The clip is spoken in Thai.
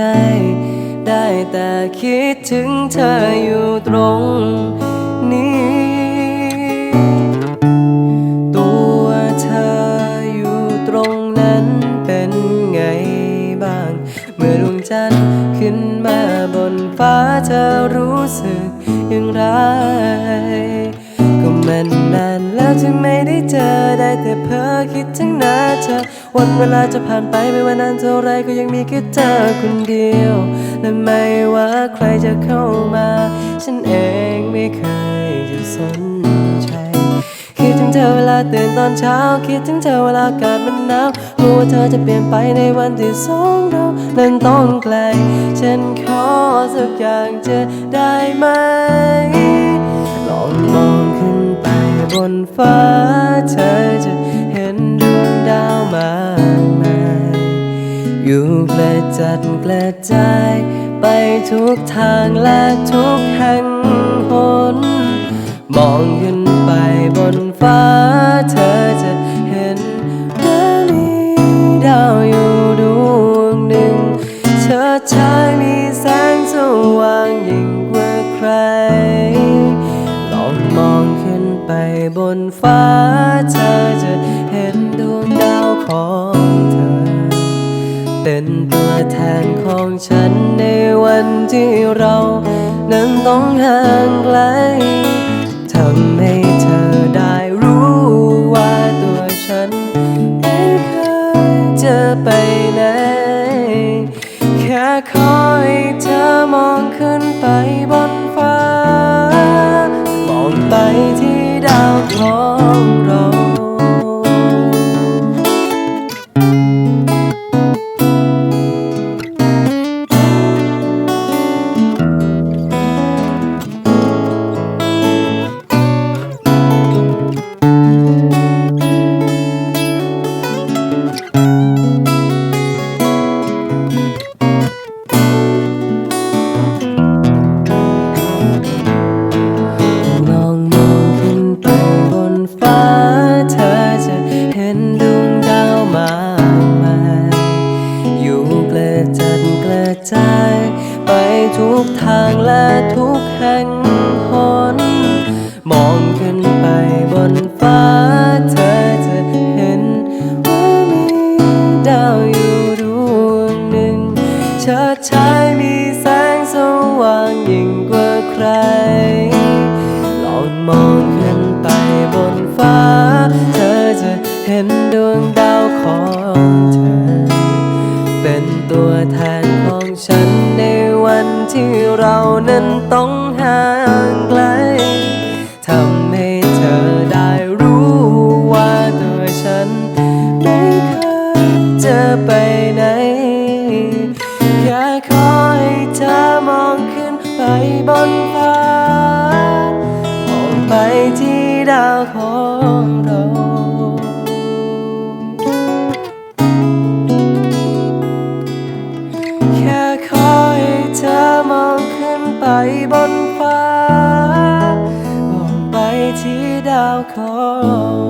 ได้แต่คิดถึงเธออยู่ตรงนี้ ตัวเธออยู่ตรงนั้นเป็นไงบ้าง เมื่อดวงจันทร์ขึ้นมาบนฟ้าเธอรู้สึกอย่างไร ก็มันนานแล้ว ที่ไม่ได้เจอได้แต่เพ้อคิดถึงหน้าเธอ วันเวลาจะผ่านไปไม่ว่านานเท่าไรก็ยังมีแค่เธอคนเดียว และไม่ว่าใครจะเข้ามา ฉันเองไม่เคยจะสนใจคิดถึงเธอเวลาตื่นตอนเช้า คิดถึงเธอเวลาอากาศมันหนาวกลัวเธอจะเปลี่ยนไปในวันที่สองเรานั้นต้องไกล ฉันขอสักอย่างจะได้ไหมลองมอง บนฟ้าเธอจะเห็นดวงดาวมากมายอยู่กระจัดกระจายไปทุกทางและทุกแห่งหน มองขึ้นไปบนฟ้าเธอจะ นฟ้าเธอจะเห็นดวงดาวของเธอ เป็นตัวแทนของฉันในวันที่เรานั้นต้องห่างไกลทำให้เธอได้รู้ว่าตัวฉันไม่เคยจะไปไหน แค่คอยเธอมองขึ้นไปบนฟ้ามองไปที่ ดา ไปทุกทางและทุกแห่งหน มองขึ้นไปบนฟ้าเธอจะเห็น ว่ามีดาวอยู่ดวงหนึ่งเชิดชายมีแสงสว่างยิ่งกว่าใคร ลองมองขึ้นไปบนฟ้า เธอจะเห็นดวงดาวของเธอ เป็นตัวแทนของฉันในวัน ที่เรานั้นต้องห่างไกลทำให้เธอได้รู้ว่าตัวฉันไม่เคยจะไปไหน แค่ขอให้เธอมองขึ้นไปบนฟ้ามองไปที่ดาวขอ มอ